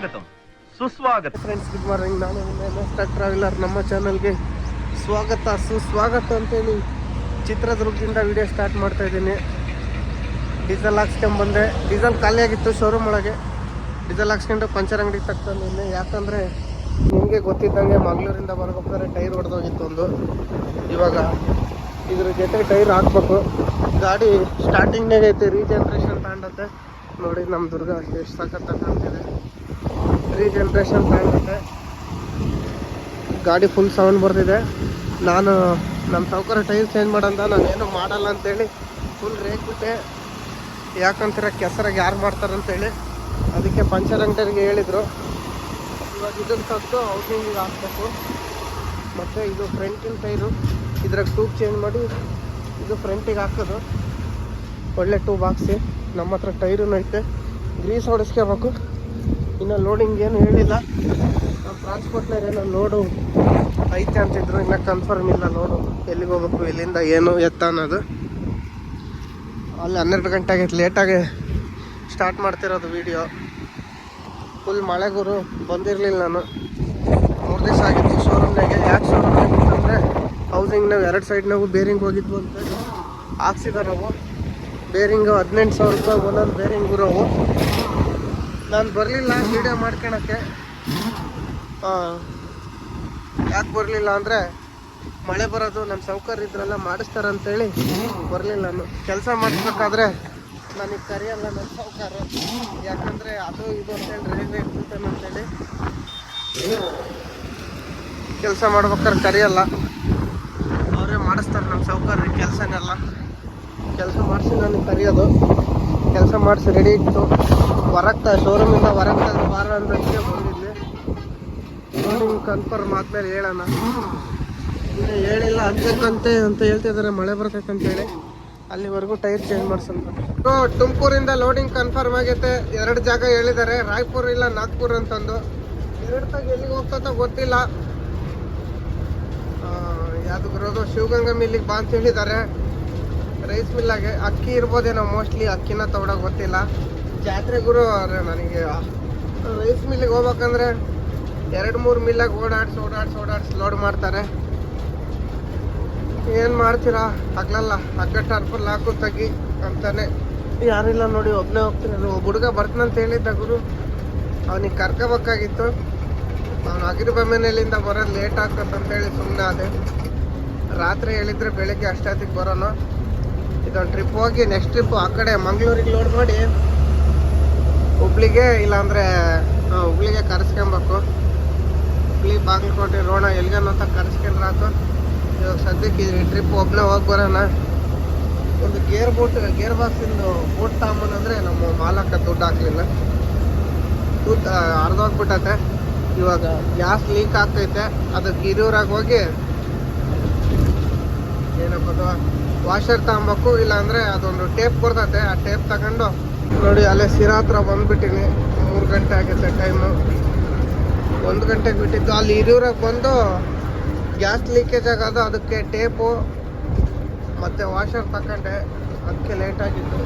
ಸ್ವಾಗತಂ. ಸುಸ್ವಾಗತ. Friends good morning ನಾನು stock traveller ನಮ್ಮ ಚಾನಲ್ಗೆ ಸ್ವಾಗತ, ಸುಸ್ವಾಗತ ಅಂತೇಳಿ ಚಿತ್ರದುರ್ಗದಿಂದ ವಿಡಿಯೋ ಸ್ಟಾರ್ಟ್ ಮಾಡ್ತಾ ಇದ್ದೀನಿ. ಡೀಸೆಲ್ ಹಾಕ್ಸ್ಕೊಂಬಂದೆ ಡೀಸೆಲ್ ಖಾಲಿಯಾಗಿತ್ತು ಶೋರೂಮ್ ಒಳಗೆ. ಡೀಸೆಲ್ ಹಾಕ್ಸ್ಕೊಂಡು ಪಂಚರ್ ಅಂಗಡಿಗೆ ತಕ್ಕೊಂಡಿದ್ದೆ ಯಾಕಂದರೆ ನಿಮಗೆ ಗೊತ್ತಿದ್ದಂಗೆ ಮಂಗಳೂರಿಂದ ಬರ್ಬೇಕಾದ್ರೆ ಟೈರ್ ಹೊಡೆದೋಗಿತ್ತು ಒಂದು. ಇವಾಗ ಇದ್ರ ಜೊತೆ ಟೈರ್ ಹಾಕ್ಬೇಕು. ಗಾಡಿ ಸ್ಟಾರ್ಟಿಂಗ್ನಾಗೈತೆ ರೀಜನ್ರೇಷನ್ ತಗೊಂಡತ್ತೆ ನೋಡಿ ನಮ್ಮ ದುರ್ಗ ಎಷ್ಟು ಸಖತ್ ಕಾಣ್ತಿದೆ. ರೀಜನ್ರೇಷನ್ ಇದೆ ಗಾಡಿ ಫುಲ್ ಸೌಂಡ್ ಬರ್ತಿದೆ. ನಾನು ನಮ್ಮ ಸೌಕರ್ಯ ಟೈರ್ ಚೇಂಜ್ ಮಾಡಂತ ನಾನು ಏನು ಮಾಡಲ್ಲ ಅಂತೇಳಿ ಫುಲ್ ರೇಟ್ ಬಿಟ್ಟೆ. ಯಾಕಂತೀರ ಕೆಸರಾಗಿ ಯಾರು ಮಾಡ್ತಾರಂತೇಳಿ ಅದಕ್ಕೆ ಪಂಚರ್ ಅಂಗಡಿಗೆ ಹೇಳಿದರು. ಇವಾಗ ಇದನ್ನು ತಗ್ದು ಔಟಿಂಗಿಗೆ ಹಾಕ್ಬೇಕು. ಮತ್ತು ಇದು ಫ್ರಂಟಿನ ಟೈರು ಇದ್ರಾಗ ಟ್ಯೂಬ್ ಚೇಂಜ್ ಮಾಡಿ ಇದು ಫ್ರಂಟಿಗೆ ಹಾಕೋದು. ಒಳ್ಳೆ ಟ್ಯೂಬ್ ಹಾಕ್ಸಿ. ನಮ್ಮ ಹತ್ರ ಟೈರೂ ಐತೆ. ಗ್ರೀಸ್ ಹೊಡಿಸ್ಕೋಬೇಕು. ಇನ್ನು ಲೋಡಿಂಗ್ ಏನು ಹೇಳಿಲ್ಲ. ಟ್ರಾನ್ಸ್ಪೋರ್ಟ್ನಾಗ ಏನೋ ಲೋಡು ಐತೆ ಅಂತಿದ್ರು, ಇನ್ನು ಕನ್ಫರ್ಮ್ ಇಲ್ಲ ಲೋಡು ಎಲ್ಲಿಗೆ ಹೋಗ್ಬೇಕು ಇಲ್ಲಿಂದ ಏನು ಎತ್ತ ಅನ್ನೋದು. ಅಲ್ಲಿ ಹನ್ನೆರಡು ಗಂಟೆ ಆಗೈತೆ ಲೇಟಾಗಿ ಸ್ಟಾರ್ಟ್ ಮಾಡ್ತಿರೋದು ವಿಡಿಯೋ ಫುಲ್ ಮಳೆಗುರು ಬಂದಿರಲಿಲ್ಲ ನಾನು. ಮೂರು ದಿವಸ ಆಗಿತ್ತು ಶೋರೂಮ್ನಾಗೆ ಯಾಕೆ ಶೋರೂಮ್ ಆಗಿತ್ತು ಅಂದರೆ ಹೌಸಿಂಗ್ನಾಗ ಎರಡು ಸೈಡ್ನಾಗು ಬೇರಿಂಗ್ ಹೋಗಿದ್ವು ಅಂತ ಹಾಕ್ಸಿದಾರೆ ನಾವು ಬೇರಿಂಗು ಹದಿನೆಂಟು ಸಾವಿರ ರೂಪಾಯಿ ಒಂದೊಂದು ಬೇರಿಂಗ್ ಇರೋವು ನಾನು ಬರಲಿಲ್ಲ ವೀಡಿಯೋ ಮಾಡ್ಕೊಳಕ್ಕೆ. ಯಾಕೆ ಬರಲಿಲ್ಲ ಅಂದರೆ ಮಳೆ ಬರೋದು ನಮ್ಮ ಸೌಕರ್ಯ ಇದ್ರೆಲ್ಲ ಮಾಡಿಸ್ತಾರಂತೇಳಿ ಬರಲಿಲ್ಲ ನಾನು. ಕೆಲಸ ಮಾಡಿಸ್ಬೇಕಾದ್ರೆ ನನಗೆ ಕರೆಯಲ್ಲ ನನ್ನ ಸೌಕಾರ ಯಾಕಂದರೆ ಅದು ಇದು ಅಂತೇಳಿ ರೈಲ್ವೆ ಇರ್ತಾನೆ ಅಂತೇಳಿ ಕೆಲಸ ಮಾಡ್ಬೇಕಾದ್ರೆ ಕರೆಯಲ್ಲ. ಅವರೇ ಮಾಡಿಸ್ತಾರೆ ನಮ್ಮ ಸೌಕರ್ಯ, ಕೆಲಸನೆಲ್ಲ. ಕೆಲಸ ಮಾಡಿಸಿ ನನಗೆ ಕರೆಯೋದು. ಕೆಲಸ ಮಾಡಿಸಿ ರೆಡಿ ಇತ್ತು ಹೊರಗ್ತಾ ಶೋರೂಮಿಂದ ಹೊರಗ್ತಾ ಬಾರ ಅಂತ ಬಂದಿದ್ದೆ. ಲೋಡಿಂಗ್ ಕನ್ಫರ್ಮ್ ಆದ್ಮೇಲೆ ಹೇಳೋಣ. ಹೇಳಿಲ್ಲ ಅಂತೆಕ್ಕಂತೆ ಅಂತ ಹೇಳ್ತಿದ್ದಾರೆ ಮಳೆ ಅಂತೇಳಿ ಅಲ್ಲಿವರೆಗೂ ಟೈರ್ ಚೇಂಜ್ ಮಾಡ್ಸಂತ ತುಮಕೂರಿಂದ ಲೋಡಿಂಗ್ ಕನ್ಫರ್ಮ್ ಆಗೈತೆ. ಎರಡು ಜಾಗ ಹೇಳಿದ್ದಾರೆ. ರಾಯ್ಪುರ್ ಇಲ್ಲ, ನಾಗ್ಪುರ್ ಅಂತಂದು. ಎರಡು ತಾಗ ಎಲ್ಲಿಗೆ ಹೋಗ್ತೈತೋ ಗೊತ್ತಿಲ್ಲ. ಯಾವ್ದು ಬರೋದು? ಶಿವಗಂಗಾ ಮಿಲ್ಲಿಗೆ ಬಾ ಅಂತ ಹೇಳಿದ್ದಾರೆ. ರೈಸ್ ಮಿಲ್ಲಾಗೆ ಅಕ್ಕಿ ಇರ್ಬೋದೇನೋ ಮೋಸ್ಟ್ಲಿ ಅಕ್ಕಿನ ತಗೊಳಕ್ ಗೊತ್ತಿಲ್ಲ. ಜಾತ್ರೆ ಅವ್ರೆ ನನಗೆ ರೈಸ್ ಮಿಲ್ಲಿಗೆ ಹೋಗ್ಬೇಕಂದ್ರೆ ಎರಡು ಮೂರು ಮಿಲ್ಲಾಗ ಓಡಾಡ್ಸಿ ಓಡಾಡ್ಸಿ ಓಡಾಡ್ಸಿ ಲೋಡ್ ಮಾಡ್ತಾರೆ. ಏನು ಮಾಡ್ತೀರಾ? ಹಗ್ಲಲ್ಲ ಹಗ್ಗ ಟರ್ಪಲ್ ಹಾಕು, ತೆಗಿ ಅಂತಾನೆ. ಯಾರಿಲ್ಲ ನೋಡಿ ಒಬ್ಬನೇ ಹೋಗ್ತೀನಿ. ಒಬ್ಬ ಹುಡುಗ ಬರ್ತಾನಂತ ಹೇಳಿದ್ದ ಗುರು. ಅವನಿಗೆ ಕರ್ಕೋಬೇಕಾಗಿತ್ತು. ಅವನು ಅಗಿರ್ಬಮ್ಮೆನೆಲ್ಲಿಂದ ಬರೋದು ಲೇಟ್ ಹೇಳಿ ಸುಮ್ಮನೆ ಅದೇ ರಾತ್ರಿ ಹೇಳಿದ್ರೆ ಬೆಳಗ್ಗೆ ಅಷ್ಟೊತ್ತಿಗೆ ಬರೋಣ ಇದೊಂದು ಟ್ರಿಪ್ ಹೋಗಿ ನೆಕ್ಸ್ಟ್ ಟ್ರಿಪ್ ಆ ಕಡೆ ಮಂಗಳೂರಿಗೆ ಲೋಡ್ ಮಾಡಿ ಹುಬ್ಳಿಗೆ, ಇಲ್ಲಾಂದರೆ ಹುಬ್ಳಿಗೆ ಕರೆಸ್ಕೊಬೇಕು. ಹುಬ್ಳಿ, ಬಾಗಲಕೋಟೆ, ರೋಣ ಎಲ್ಗೇನು ಅಂತ ಕರೆಸ್ಕೊಂಡ್ರಾತು ಇವಾಗ ಸದ್ಯಕ್ಕೆ ಈ ಟ್ರಿಪ್ ಒಬ್ಬನೇ ಹೋಗಿ ಬರೋಣ. ಒಂದು ಗೇರ್ ಬೋಟ್ ಗೇರ್ ಬಾಕ್ಸಿಂದು ಬೋಟ್ ತಗೊಂಬಂದ್ರೆ ನಮ್ಮ ಮಾಲಕ ದುಡ್ಡು ಹಾಕಲಿಲ್ಲ. ದುಡ್ಡು ಅರ್ಧೋಗ್ಬಿಟ್ಟೈತೆ ಇವಾಗ ಗ್ಯಾಸ್ ಲೀಕ್ ಆಗ್ತೈತೆ. ಅದಕ್ಕೆ ಹಿರಿಯೂರಾಗ ಹೋಗಿ ಏನಪ್ಪ ವಾಷರ್ ತಗೊಬೇಕು, ಇಲ್ಲಾಂದ್ರೆ ಅದೊಂದು ಟೇಪ್ ಬರ್ತೈತೆ. ಆ ಟೇಪ್ ತಗೊಂಡು ನೋಡಿ, ಅಲ್ಲೇ ಸಿರಾ ಹತ್ರ ಬಂದ್ಬಿಟ್ಟಿನಿ. ಮೂರು ಗಂಟೆ ಆಗುತ್ತೆ ಟೈಮು ಒಂದು ಗಂಟೆಗೆ ಬಿಟ್ಟಿದ್ದು. ಅಲ್ಲಿ ಹಿರಿಯೂರಾಗ ಬಂದು ಗ್ಯಾಸ್ ಲೀಕೇಜ್ ಆಗೋದು, ಅದಕ್ಕೆ ಟೇಪು ಮತ್ತು ವಾಷರ್ ತಗೊಂಡೆ. ಅದಕ್ಕೆ ಲೇಟ್ ಆಗಿತ್ತು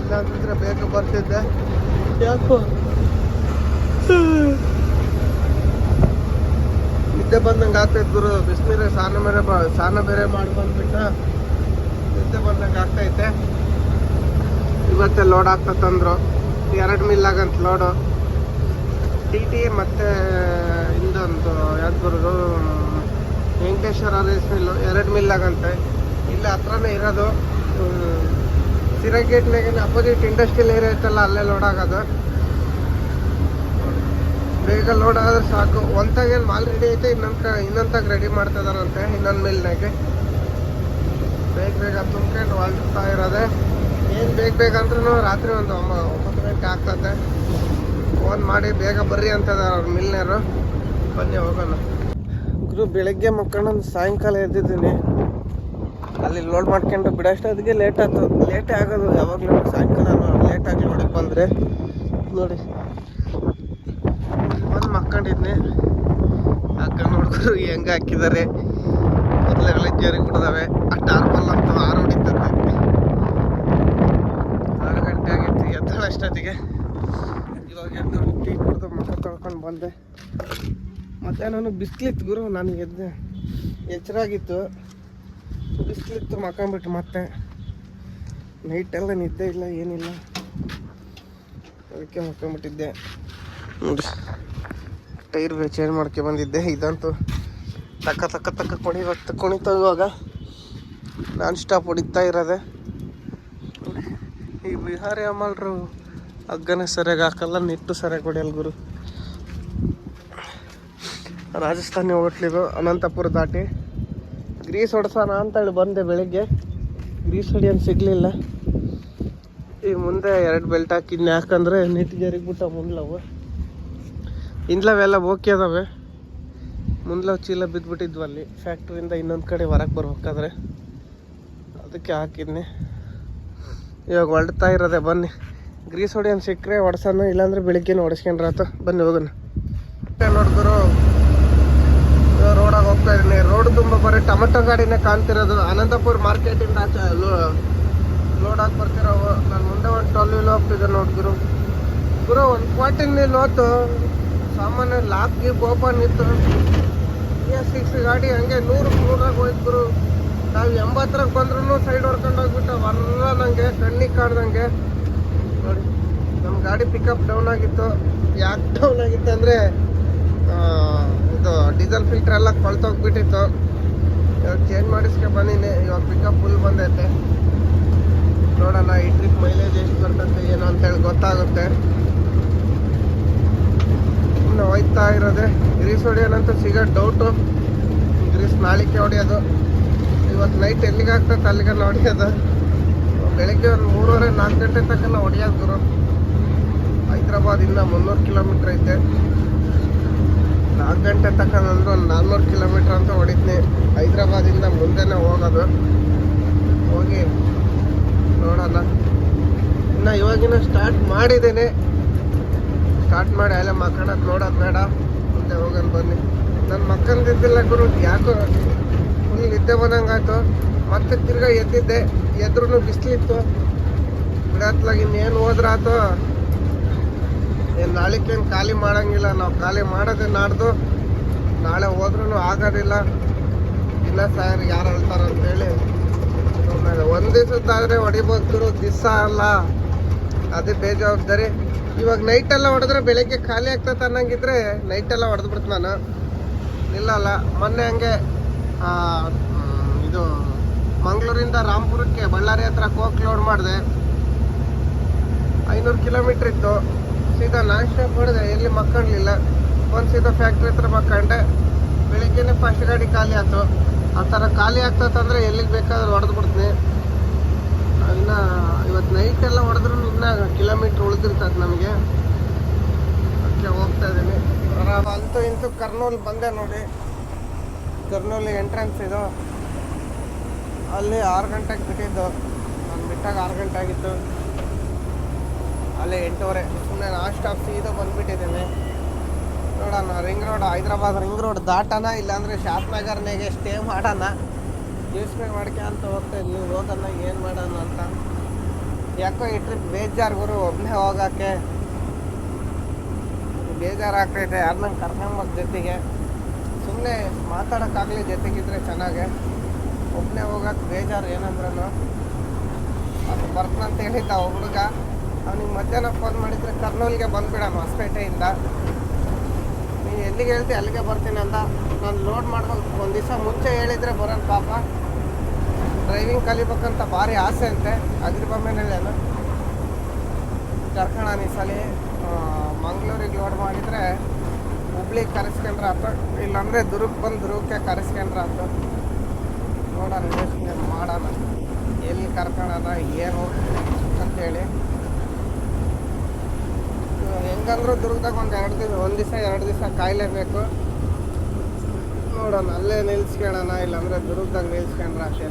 ಇಲ್ಲ ಅಂತಂದ್ರೆ ಬೇಗ ಬರ್ತಿದ್ದೆ. ಯಾಕೋ? ನಿದ್ದೆ ಬಂದಂಗೆ ಆಗ್ತೈತೆ ಗುರು. ಬಿಸಿನೀರೆ ಸ್ನಾನ ಬ ಸ್ನಾನ ಬೇರೆ ಮಾಡಿ ಬಂದ್ಬಿಟ್ಟ ನಿದ್ದೆ ಬಂದಂಗೆ ಆಗ್ತೈತೆ ಇವತ್ತೇ ಲೋಡ್ ಆಗ್ತದಂದ್ರು ಎರಡು ಮಿಲ್ಲಾಗಂತ ಲೋಡು ಟಿ ಟಿ ಮತ್ತು ಇಂದೊಂದು ಯಾವ್ದು ವೆಂಕಟೇಶ್ವರ ರೇಸ್ ಮಿಲ್ಲು ಎರಡು ಮಿಲ್ಲಾಗಂತೆ ಇಲ್ಲಿ ಹತ್ರನೇ ಇರೋದು ಸಿರಗೇಟ್ನಾಗೆ ಅಪೋಸಿಟ್ ಇಂಡಸ್ಟ್ರಿಯಲ್ ಏರಿಯಾ ಐತಲ್ಲ, ಅಲ್ಲೇ ಲೋಡ್ ಆಗೋದು. ಬೇಗ ಲೋಡ್ ಆದ್ರೆ ಸಾಕು. ಒಂತಾಗೇನು ಮಾಲ್ ರೆಡಿ ಐತೆ, ಇನ್ನೊಂದು ಕ ರೆಡಿ ರೆಡಿ ಮಾಡ್ತಿದಾರಂತೆ, ಇನ್ನೊಂದು ಮಿಲ್ನಾಗೆ ಬೇಗ ಬೇಗ ತುಂಬ್ಕೊಂಡು ಹೊಲ್ತಾ ಇರೋದೆ ಏನು ಬೇಗ ಅಂದ್ರೂ ರಾತ್ರಿ ಒಂದು ಒಂಬ ಒಂಬತ್ತು ಗಂಟೆ ಆಗ್ತದೆ. ಫೋನ್ ಮಾಡಿ ಬೇಗ ಬರ್ರಿ ಅಂತದಾರ ಅವ್ರ ಮಿಲ್ನರು ಬನ್ನಿ, ಹೋಗೋಣ. ಗುರು, ಬೆಳಗ್ಗೆ ಮಕ್ಕಳನ್ನ ಸಾಯಂಕಾಲ ಎದ್ದಿದ್ದೀನಿ. ಅಲ್ಲಿ ಲೋಡ್ ಮಾಡ್ಕೊಂಡು ಬಿಡೋಷ್ಟೊತ್ತಿಗೆ ಲೇಟ್ ಆಯ್ತು. ಲೇಟೇ ಆಗೋದು ಯಾವಾಗಲೂ ಸಾಯಂಕಾಲ ಲೇಟಾಗಿ ನೋಡಕ್ಕೆ ಬಂದರೆ. ನೋಡಿ. ಬಂದು ಹಾಕೊಂಡು ನೋಡಿದ್ರು ಹೆಂಗೆ ಹಾಕಿದ್ದಾರೆ ಮೊದಲೆಲ್ಲ ಜರಿ ಬಿಡ್ದವೆ ಆ ಟಾರ್ಪಲ್ ಅಂತ ಆರು ಹೊಡಿತದೆ ಆರು ಗಂಟೆ ಆಗಿತ್ತು, ಎದ್ದಳ ಅಷ್ಟೊತ್ತಿಗೆ. ಇವಾಗ ಎದ್ದು ಟೀ ಬಂದೆ. ಮಧ್ಯಾಹ್ನ ಬಿಸ್ಲಿತ್ತು ಗುರು ನನಗೆ ಎದ್ದೆ. ಎಚ್ಚರಾಗಿತ್ತು. ಬಿಸ್ಲಿತ್ತು ಮಕ್ಕಂಬಿಟ್ಟು ಮತ್ತೆ. ನೈಟೆಲ್ಲ ನಿದ್ದೆ ಇಲ್ಲ, ಏನಿಲ್ಲ. ಅದಕ್ಕೆ ಮಕ್ಕಂಬಿಟ್ಟಿದ್ದೆ ನೋಡಿ. ಟೈರ್ ಚೇಂಜ್ ಮಾಡ್ಕೆ ಬಂದಿದ್ದೆ. ಇದಂತೂ ತಕ್ಕ ತಕ್ಕ ತಕ್ಕ ಕುಣಿಬೇಕು ಕೊಣಿ ಇವಾಗ. ನಾನ್ ಸ್ಟಾಪ್ ಹೊಡಿತಾ ಇರೋದೆ. ಈ ಬಿಹಾರಿ ಅಮಲ್ರು ಹಗ್ಗನೇ ಸರಿಯಾಗಿ ಹಾಕಲ್ಲ, ನಿಟ್ಟು ಸರಿಯಾಗಿ ಹೊಡಿಯಲ್ಲ ಗುರು. ರಾಜಸ್ಥಾನಿ ಹೋಟ್ಲಿದು ಅನಂತಪುರ ದಾಟಿ ಗ್ರೀಸ್ ಹೊಡ್ಸೋಣ ಅಂತೇಳಿ ಬಂದೆ ಬೆಳಿಗ್ಗೆ. ಗ್ರೀಸ್ ಹೊಡಿಯನ್ ಸಿಗಲಿಲ್ಲ. ಈ ಮುಂದೆ ಎರಡು ಬೆಲ್ಟ್ ಹಾಕಿದ್ನ ಯಾಕಂದ್ರೆ ನಿಟ್ಟಿಗೆ ಜರಿಗ್ಬಿಟ್ಟ ಮುಂದ್ಲವು. ಇಂದ್ಲವೆಲ್ಲ ಓಕೆ ಅದಾವೆ. ಮುಂದ್ಲವ್ ಚೀಲ ಬಿದ್ದುಬಿಟ್ಟಿದ್ವು ಅಲ್ಲಿ. ಫ್ಯಾಕ್ಟ್ರಿಯಿಂದ ಇನ್ನೊಂದು ಕಡೆ ಹೊರಗೆ ಬರ್ಬೇಕಾದ್ರೆ ಅದಕ್ಕೆ ಹಾಕಿದ್ನಿ. ಇವಾಗ ಹೊಡ್ತಾ ಇರೋದೆ, ಬನ್ನಿ. ಗ್ರೀಸ್ ಹೊಡಿಯೋನ್ ಸಿಕ್ಕರೆ ಹೊಡ್ಸೋಣ ಇಲ್ಲಾಂದ್ರೆ ಬೆಳಿಗ್ಗೆನೇ ಹೊಡಿಸ್ಕೊಂಡ್ರೆ ಆತು ಬನ್ನಿ, ಹೋಗೋಣ. ನೋಡಿದ್ರು ರೋಡಾಗ ಹೋಗ್ತಾ ಇದ್ದೀನಿ. ರೋಡ್ ತುಂಬ ಬರೀ ಟೊಮೆಟೊ ಗಾಡಿನೇ ಕಾಣ್ತಿರೋದು. ಅನಂತಪುರ ಮಾರ್ಕೆಟಿಂದ ಆಚೆ ಲೋಡ್ ಬರ್ತಿರೋ ನಾನು ಮುಂದೆ ಒಂದು ವೀಲ್ ಹೋಗ್ತಿದ್ದೆ ನೋಡಿದ್ರು ಗುರು, ಒಂದು ಫೋರ್ಟೀನ್ ವೀಲ್ ಹೋತು ಸಾಮಾನ್ಯ ಲಾಕ್ ಗೀಪ್ ಓಪನ್ ಇತ್ತು ಎಸ್ ಸಿಕ್ಸ್ ಗಾಡಿ ಹಂಗೆ ನೂರು ನೂರಾಗ ಹೋಯ್ತು ನಾವು ಎಂಬತ್ತರಾಗ ಬಂದ್ರೂ ಸೈಡ್ ಹೊಡ್ಕೊಂಡು ಹೋಗ್ಬಿಟ್ಟ ವರ್ರ ನನಗೆ ಕಣ್ಣಿಗೆ ಕಾಡ್ದಂಗೆ ನೋಡಿ ನಮ್ಮ ಗಾಡಿ ಪಿಕಪ್ ಡೌನ್ ಆಗಿತ್ತು. ಯಾಕೆ ಡೌನ್ ಆಗಿತ್ತು ಅಂದರೆ ಇದು ಡೀಸೆಲ್ ಫಿಲ್ಟರ್ ಎಲ್ಲ ಕೊಳ್ತೋಗ್ಬಿಟ್ಟಿತ್ತು. ಇವಾಗ ಚೇಂಜ್ ಮಾಡಿಸ್ಕೆ ಬಂದಿನಿ. ಇವಾಗ ಪಿಕಪ್ ಫುಲ್ ಬಂದೈತೆ. ನೋಡೋಣ, ಈ ಟ್ರಿಪ್ ಮೈಲೇಜ್ ಎಷ್ಟು ಬರ್ತಂತೆ, ಏನು ಅಂತೇಳಿ ಗೊತ್ತಾಗುತ್ತೆ. ಇನ್ನು ಹೋಯ್ತಾ ಇರೋದೆ. ಗ್ರೀಸ್ ಹೊಡಿಯೋಣಂತ ಸಿಗೋ ಡೌಟು ಗ್ರೀಸ್ ನಾಳಿಕೆ ಹೊಡಿಯೋದು ಇವತ್ತು ನೈಟ್ ಎಲ್ಲಿಗೆ ಆಗ್ತದೆ ಅಲ್ಲಿಗೆ ಹೊಡಿಯೋದು ಬೆಳಗ್ಗೆ ಒಂದು ಮೂರುವರೆ, ನಾಲ್ಕು ಗಂಟೆ ತನಕ ಹೊಡಿಯೋದು ಗುರು. ಹೈದ್ರಾಬಾದಿಂದ ಮುನ್ನೂರು ಕಿಲೋಮೀಟ್ರ್ ಐತೆ. ನಾಲ್ಕು ಗಂಟೆ ತನಕ ಅಂದ್ರೆ ಒಂದು ನಾನ್ನೂರು ಕಿಲೋಮೀಟ್ರ್ ಅಂತ ಹೊಡಿತೀನಿ. ಹೈದ್ರಾಬಾದಿಂದ ಮುಂದೆನೇ ಹೋಗೋದು. ಹೋಗಿ ನೋಡೋಣ. ಇನ್ನು ಇವಾಗಿನ ಸ್ಟಾರ್ಟ್ ಮಾಡಿದ್ದೇನೆ. ಸ್ಟಾರ್ಟ್ ಮಾಡಿ ಅಲ್ಲೇ ಮಕ್ಕಳಕ್ಕೆ ನೋಡೋದು ಬೇಡ. ಮುಂದೆ ಹೋಗೋಣ ಬನ್ನಿ. ನನ್ನ ಮಕ್ಕಂದಿದ್ದಿಲ್ಲ ಗುರು, ಯಾಕೋ ಫುಲ್ ನಿದ್ದೆ ಬಂದಂಗಾಯ್ತು ಮತ್ತೆ ತಿರ್ಗಾ ಎದ್ದಿದ್ದೆ. ಎದ್ರೂ ಬಿಸಿಲಿತ್ತು. ಬಿಡತ್ಲಾಗ ಇನ್ನೇನು ಹೋದ್ರಾತು? ಏನು ನಾಳಿಕೇನು ಖಾಲಿ ಮಾಡೋಂಗಿಲ್ಲ. ನಾವು ಖಾಲಿ ಮಾಡೋದೇ ನಾಡ್ದು. ನಾಳೆ ಹೋದ್ರೂ ಆಗೋದಿಲ್ಲ. ಇಲ್ಲ ಸರ್ ಯಾರು ಹೇಳ್ತಾರ ಅಂತೇಳಿ ಒಂದು ದಿವಸದ್ದಾದರೆ ಹೊಡಿಬೋದು ದಿವಸ ಅಲ್ಲ. ಅದೇ ಬೇಜವಾಬ್ದಾರಿ. ಇವಾಗ ನೈಟೆಲ್ಲ ಹೊಡೆದ್ರೆ ಬೆಳಗ್ಗೆ ಖಾಲಿ ಆಗ್ತದೆ ಅನ್ನಂಗಿದ್ರೆ ನೈಟೆಲ್ಲ ಹೊಡೆದ್ಬಿಡ್ತು ನಾನು. ನಿಲ್ಲಲ್ಲ ಮೊನ್ನೆ ಹಂಗೆ ಇದು ಮಂಗಳೂರಿಂದ ರಾಂಪುರಕ್ಕೆ ಬಳ್ಳಾರಿ ಹತ್ರ ಕೋಕ್ ಲೋಡ್ ಮಾಡಿದೆ. ಐನೂರು ಕಿಲೋಮೀಟ್ರ್ ಇತ್ತು. ಸೀದಾ ನಾನ್ ಸ್ಟಾಪ್ ಹೊಡೆದೆ ಎಲ್ಲಿ ಮಕ್ಕಳಲಿಲ್ಲ. ಒಂದು ಸೀದಾ ಫ್ಯಾಕ್ಟ್ರಿ ಹತ್ರ ಮಕ್ಕಂಡೆ. ಬೆಳಿಗ್ಗೆನೆ ಫಸ್ಟ್ ಗಾಡಿ ಖಾಲಿ ಆಯ್ತು. ಆ ಥರ ಖಾಲಿ ಆಗ್ತದಂದ್ರೆ ಎಲ್ಲಿಗೆ ಬೇಕಾದ್ರೆ ಹೊಡೆದು ಬಿಡ್ತೀನಿ. ಇನ್ನು ಇವತ್ತು ನೈಟ್ ಎಲ್ಲ ಹೊಡೆದ್ರು ಇನ್ನ ಕಿಲೋಮೀಟ್ರ್ ಉಳಿದಿರ್ತದೆ ನಮಗೆ. ಅದಕ್ಕೆ ಹೋಗ್ತಾ ಇದ್ದೀನಿ. ಅಂತೂ ಇಂತೂ ಕರ್ನೂಲ್ ಬಂದೆ ನೋಡಿ. ಕರ್ನೂಲ್ ಎಂಟ್ರೆನ್ಸ್ ಇದು. ಅಲ್ಲಿ ಆರು ಗಂಟೆಗೆ ಬಿಟ್ಟಿದ್ದು. ನಾನು ಬಿಟ್ಟಾಗ ಆರು ಗಂಟೆ ಆಗಿತ್ತು. ಅಲ್ಲಿ ಎಂಟೂವರೆ. ಸುಮ್ಮನೆ ಸ್ಟಾಪ್ ಸೀದಾ ಬಂದುಬಿಟ್ಟಿದ್ದೀನಿ. ನೋಡೋಣ ring road Hyderabad ring road ದಾಟೋಣ ಇಲ್ಲಾಂದರೆ ಶಾಪ್ ನಗರ್ನಾಗೆ ಸ್ಟೇ ಮಾಡೋಣ. ಯೋಚನೆ ಮಾಡ್ಕೆ ಅಂತ ಹೋಗ್ತಾ ನೀವು ಹೋಗಲ್ಲ ಏನು ಮಾಡೋಣ ಅಂತ. ಯಾಕೋ ಈ ಟ್ರಿಪ್ ಬೇಜಾರು ಗುರು ಒಬ್ಬನೇ ಹೋಗೋಕ್ಕೆ. ಬೇಜಾರು ಆಗ್ತೈತೆ. ಯಾರನ್ನ ಕರ್ಕೊಂಬಕ್ ಜೊತೆಗೆ. ಸುಮ್ಮನೆ ಮಾತಾಡೋಕ್ಕಾಗಲಿ ಜೊತೆಗಿದ್ರೆ ಚೆನ್ನಾಗೆ. ಒಬ್ಬನೇ ಹೋಗಕ್ಕೆ ಬೇಜಾರು ಏನಂದ್ರೂ ಅದು ಬರ್ತಾನಂತ ಹೇಳಿದ್ದ ಹುಡುಗ. ಅವ್ನಿಗೆ ಮಧ್ಯಾಹ್ನ ಫೋನ್ ಮಾಡಿದರೆ ಕರ್ನೂಲ್ಗೆ ಬಂದ್ಬಿಡೋಣ ಹೊಸಪೇಟೆಯಿಂದ. ನೀನು ಎಲ್ಲಿಗೆ ಹೇಳ್ತಿ? ಅಲ್ಲಿಗೆ ಬರ್ತೀನಿ ಅಂತ ನಾನು ಲೋಡ್ ಮಾಡ್ಬೇಕು. ಒಂದು ದಿವಸ ಮುಂಚೆ ಹೇಳಿದರೆ ಬರೋಣ ಪಾಪ. ಡ್ರೈವಿಂಗ್ ಕಲಿಬೇಕಂತ ಭಾರಿ ಆಸೆ ಅಂತೆ. ಅದ್ರ ಬೊಮ್ಮೆನೇನು ಕರ್ಕೋಣ ಈ ಸಲ ಮಂಗ್ಳೂರಿಗೆ ಲೋಡ್ ಮಾಡಿದರೆ ಹುಬ್ಳಿಗೆ ಕರೆಸ್ಕೊಂಡ್ರೆ ಆತು. ಇಲ್ಲಾಂದರೆ ದುರ್ಗ್ ಬಂದು ದುರ್ಗಕ್ಕೆ ಕರೆಸ್ಕೊಂಡ್ರೆ ಆತು. ನೋಡೋಣ ಮಾಡೋಣ. ಎಲ್ಲಿ ಕರ್ಕೊಳ್ಳೋಣ ಏನು ಅಂತೇಳಿ. ಹೆಂಗಂದ್ರೂ ದುರ್ಗದಾಗ ಒಂದು ಎರಡು ದಿವಸ, ಒಂದು ದಿವಸ, ಎರಡು ದಿವಸ ಕಾಯಲೇಬೇಕು. ನೋಡೋಣ, ಅಲ್ಲೇ ನಿಲ್ಸ್ಕೊಳ್ಳೋಣ, ಇಲ್ಲಾಂದ್ರೆ ದುರ್ಗದಾಗ ನಿಲ್ಸ್ಕೊಂಡ್ರೆ ಅಷ್ಟು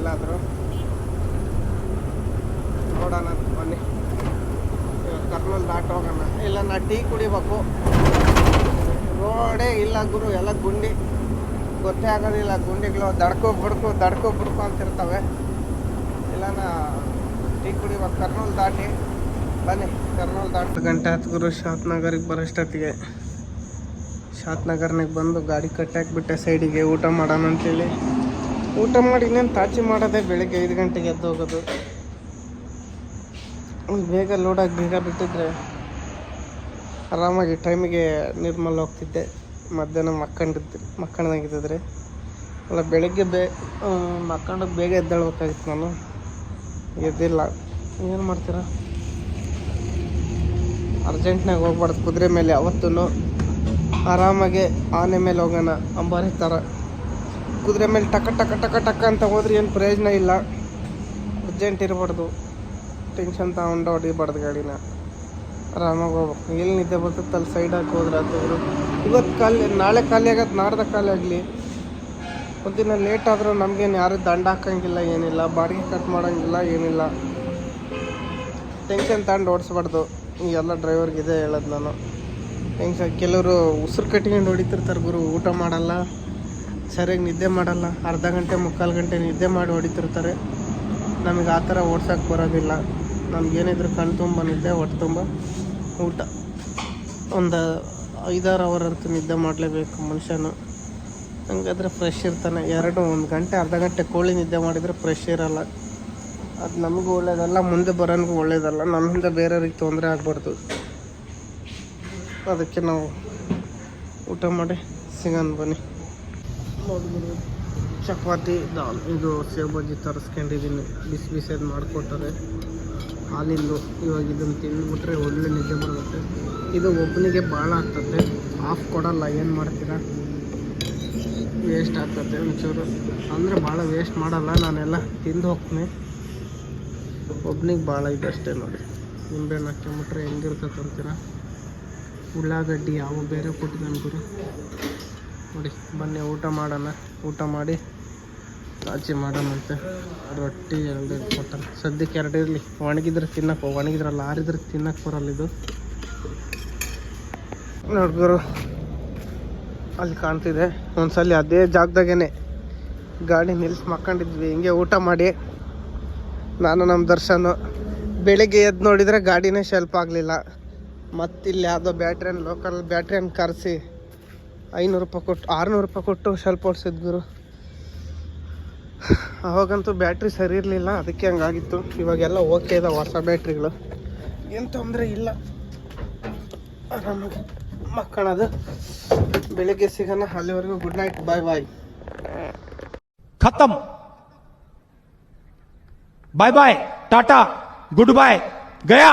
ನೋಡೋಣ, ಬನ್ನಿ. ಕರ್ನಲ್ ಕರ್ನೂಲ್ ದಾಟ್ ಹೋಗೋಣ. ಇಲ್ಲ, ನಾ ಟೀ ಕುಡಿಬೇಕು. ರೋಡೇ ಇಲ್ಲ ಗುರು, ಎಲ್ಲ ಗುಂಡಿ. ಗೊತ್ತೇ ಆಗೋದಿಲ್ಲ, ಗುಂಡಿಗಳು ದಡ್ಕೋ ಬುಡ್ಕು ದಡ್ಕೋ ಬುಡ್ಕು ಅಂತಿರ್ತವೆ. ಇಲ್ಲ, ನಾ ಟೀ ಕುಡಿಬೇಕು. ಕರ್ನೂಲ್ ದಾಟಿ, ಬನ್ನಿ, ಕರ್ನೂಲ್ ದಾಟ. ಗಂಟೆ ಹತ್ತು ಗುರು ಶಾತ್ ನಗರಿಗೆ ಬರೋಷ್ಟೊತ್ತಿಗೆ ಶಾತ್ ನಗರ್ನಾಗ ಬಂದು ಗಾಡಿ ಕಟ್ಟಾಕ್ಬಿಟ್ಟೆ ಸೈಡಿಗೆ ಊಟ ಮಾಡೋಣ ಅಂತೇಳಿ. ಊಟ ಮಾಡಿ ಇನ್ನೇನು ತಾಚಿ ಮಾಡೋದೆ ಬೆಳಿಗ್ಗೆ ಐದು ಗಂಟೆಗೆ ಎದ್ದು ಹೋಗೋದು. ಬೇಗ ಲೋಡಾಗಿ ಬೇಗ ಬಿಟ್ಟಿದ್ರೆ ಆರಾಮಾಗಿ ಟೈಮಿಗೆ ನಿರ್ಮಲ್ ಹೋಗ್ತಿದ್ದೆ. ಮಧ್ಯಾಹ್ನ ಮಕ್ಕಂಡಿದ್ದು ಮಕ್ಕಂಡಾಗಿದ್ದಿದ್ರೆ ಅಲ್ಲ, ಬೆಳಗ್ಗೆ ಬೇ ಮಕ್ಕಂಡಕ್ಕೆ ಬೇಗ ಎದ್ದೇಳ್ಬೇಕಾಗಿತ್ತು ನಾನು. ಎದ್ದಿಲ್ಲ. ಏನು ಮಾಡ್ತೀರಾ? ಅರ್ಜೆಂಟ್ನಾಗ ಹೋಗ್ಬಾರ್ದು. ಕುದುರೆ ಮೇಲೆ ಯಾವತ್ತೂ ಆರಾಮಾಗಿ ಆನೆ ಮೇಲೆ ಹೋಗೋಣ ಅಂಬಾರಿ ಥರ. ಕುದುರೆ ಮೇಲೆ ಟಕ ಟಕ ಟಕ ಟಕ ಅಂತ ಹೋದ್ರೆ ಏನು ಪ್ರಯೋಜನ ಇಲ್ಲ. ಅರ್ಜೆಂಟ್ ಇರಬಾರ್ದು. ಟೆನ್ಷನ್ ತಗೊಂಡು ಹೊಡಿಬಾರ್ದು ಗಾಡಿನ. ಆರಾಮಾಗಿ ಹೋಗ್ಬೇಕು. ಎಲ್ಲಿ ನಿದ್ದೆ ಬರ್ತದೆ ಅಲ್ಲಿ ಸೈಡ್ ಹಾಕಿ ಹೋದ್ರೆ ಇವತ್ತು ಖಾಲಿ, ನಾಳೆ ಖಾಲಿ ಆಗತ್ತೆ ನಾಡ್ದ ಖಾಲಿ ಆಗಲಿ. ಒಂದಿನ ಲೇಟ್ ಆದರೂ ನಮಗೇನು ಯಾರು ದಂಡ ಹಾಕಂಗಿಲ್ಲ, ಏನಿಲ್ಲ. ಬಾಡಿಗೆ ಕಟ್ ಮಾಡೋಂಗಿಲ್ಲ, ಏನಿಲ್ಲ. ಟೆನ್ಷನ್ ತಗೊಂಡು ಓಡಿಸ್ಬಾರ್ದು. ಈ ಎಲ್ಲ ಇದೇ ಹೇಳೋದು ನಾನು. ಟೆನ್ಷನ್ ಕೆಲವರು ಉಸಿರು ಕಟ್ಕೊಂಡು ಹೊಡಿತಿರ್ತಾರೆ ಗುರು, ಊಟ ಮಾಡಲ್ಲ, ಸರಿಯಾಗಿ ನಿದ್ದೆ ಮಾಡಲ್ಲ, ಅರ್ಧ ಗಂಟೆ, ಮುಕ್ಕಾಲು ಗಂಟೆ ನಿದ್ದೆ ಮಾಡಿ ಹೊಡಿತಿರ್ತಾರೆ. ನಮಗೆ ಆ ಥರ ಓಡ್ಸೋಕೆ ಬರೋದಿಲ್ಲ. ನಮಗೇನಿದ್ರು ಕಣ್ಣು ತುಂಬ, ನಿದ್ದೆ ಹೊಟ್ಟೆ ತುಂಬ, ಊಟ. ಒಂದು ಐದಾರು ಅವರ್ ಅಂತೂ ನಿದ್ದೆ ಮಾಡಲೇಬೇಕು ಮನುಷ್ಯನು. ಹಂಗಾದ್ರೆ ಫ್ರೆಶ್ ಇರ್ತಾನೆ. ಎರಡು, ಒಂದು ಗಂಟೆ, ಅರ್ಧ ಗಂಟೆ ಕೋಳಿ ನಿದ್ದೆ ಮಾಡಿದರೆ ಫ್ರೆಶ್ ಇರಲ್ಲ. ಅದು ನಮಗೂ ಒಳ್ಳೇದಲ್ಲ, ಮುಂದೆ ಬರೋನಿಗೂ ಒಳ್ಳೇದಲ್ಲ. ನಮ್ಮಿಂದ ಬೇರೆಯವ್ರಿಗೆ ತೊಂದರೆ ಆಗಬಾರ್ದು. ಅದಕ್ಕೆ ನಾವು ಊಟ ಮಾಡಿ ಸಿಗೋಣ ಬನ್ನಿ. ಚಪಾತಿ, ದಾಲ್, ಇದು ಸೇವ್ ಬಜ್ಜಿ ತರಿಸ್ಕೊಂಡಿದ್ದೀನಿ ಬಿಸಿ ಬಿಸಿ ಅದು ಮಾಡಿಕೊಟ್ಟರೆ ಹಾಲಿಂದು ಇವಾಗ ಇದನ್ನು ತಿಂದುಬಿಟ್ರೆ ಒಳ್ಳೆ ನಿದ್ದೆ ಬರುತ್ತೆ. ಇದು ಒಬ್ಬನಿಗೆ ಭಾಳ ಆಗ್ತದೆ ಆಫ್ ಕೊಡಲ್ಲ, ಏನು ಮಾಡ್ತೀರಾ? ವೇಸ್ಟ್ ಆಗ್ತದೆ ಒಂಚೂರು. ಅಂದರೆ ಭಾಳ ವೇಸ್ಟ್ ಮಾಡಲ್ಲ, ನಾನೆಲ್ಲ ತಿಂದು ಹೋಗ್ತೀನಿ. ಒಬ್ನಿಗೆ ಭಾಳ ಇದೆ ಅಷ್ಟೇ ನೋಡಿ. ನಿಂಬೆಹಣ್ಣು ಹಾಕ್ಕೊಂಬಿಟ್ರೆ ಹೆಂಗಿರ್ತದೆ ಅಂತೀರ? ಉಳ್ಳಾಗಡ್ಡಿ ಯಾವ ಬೇರೆ ಕೊಟ್ಟಿದ್ದಾನೆ ಗುರು ನೋಡಿ, ಬನ್ನಿ, ಊಟ ಮಾಡೋಣ. ಊಟ ಮಾಡಿ ಆಚೆ ಮಾಡೋಣಂತೆ. ರೊಟ್ಟಿ ಎರಡು ಕೊಟ್ಟಾರೆ. ಸದ್ಯಕ್ಕೆ ಎರಡು ಇರಲಿ. ಒಣಗಿದ್ರೆ ತಿನ್ನಕ್ಕೆ, ಒಣಗಿದ್ರಲ್ಲ, ಆರಿದ್ರೆ ತಿನ್ನಕ್ಕೆ ಬರಲ್ಲ ಇದು. ನೋಡ್ಗರು ಅಲ್ಲಿ ಕಾಣ್ತಿದೆ. ಒಂದ್ಸಲಿ ಅದೇ ಜಾಗದಾಗೇನೆ. ಗಾಡಿ ನಿಲ್ಸಿ ಮಕ್ಕೊಂಡಿದ್ವಿ. ಹಿಂಗೆ ಊಟ ಮಾಡಿ. ನಾನು ನಮ್ಮ ದರ್ಶನ. ಬೆಳಿಗ್ಗೆ ಎದ್ದು ನೋಡಿದರೆ ಗಾಡಿನೇ ಶೆಲ್ಪ್ ಆಗಲಿಲ್ಲ. ಮತ್ತೆ ಇಲ್ಲಿ ಯಾವುದೋ ಬ್ಯಾಟ್ರಿಯನ್ನು ಲೋಕಲ್ ಬ್ಯಾಟ್ರಿಯನ್ನು ಕರೆಸಿ ಐನೂರು ರೂಪಾಯಿ ಕೊಟ್ಟು, ಆರುನೂರು ರೂಪಾಯಿ ಕೊಟ್ಟು ಸ್ವಲ್ಪ ಓಡಿಸಿದ್ ಗುರು. ಅವಾಗಂತೂ ಬ್ಯಾಟ್ರಿ ಸರಿ ಇರಲಿಲ್ಲ, ಅದಕ್ಕೆ ಹಂಗಾಗಿತ್ತು. ಇವಾಗೆಲ್ಲ ಓಕೆ ಇದೆ ಹೊಸ ಬ್ಯಾಟ್ರಿಗಳು ಏನು ತೊಂದರೆ ಇಲ್ಲ. ಆರಾಮಾಗಿ ಮಕ್ಕಳದು. ಬೆಳಿಗ್ಗೆ ಸಿಗೋಣ, ಅಲ್ಲಿವರೆಗೂ ಗುಡ್ ನೈಟ್ ಬಾಯ್ ಬಾಯ್ ಖತಮ್. Bye bye Tata goodbye Gaya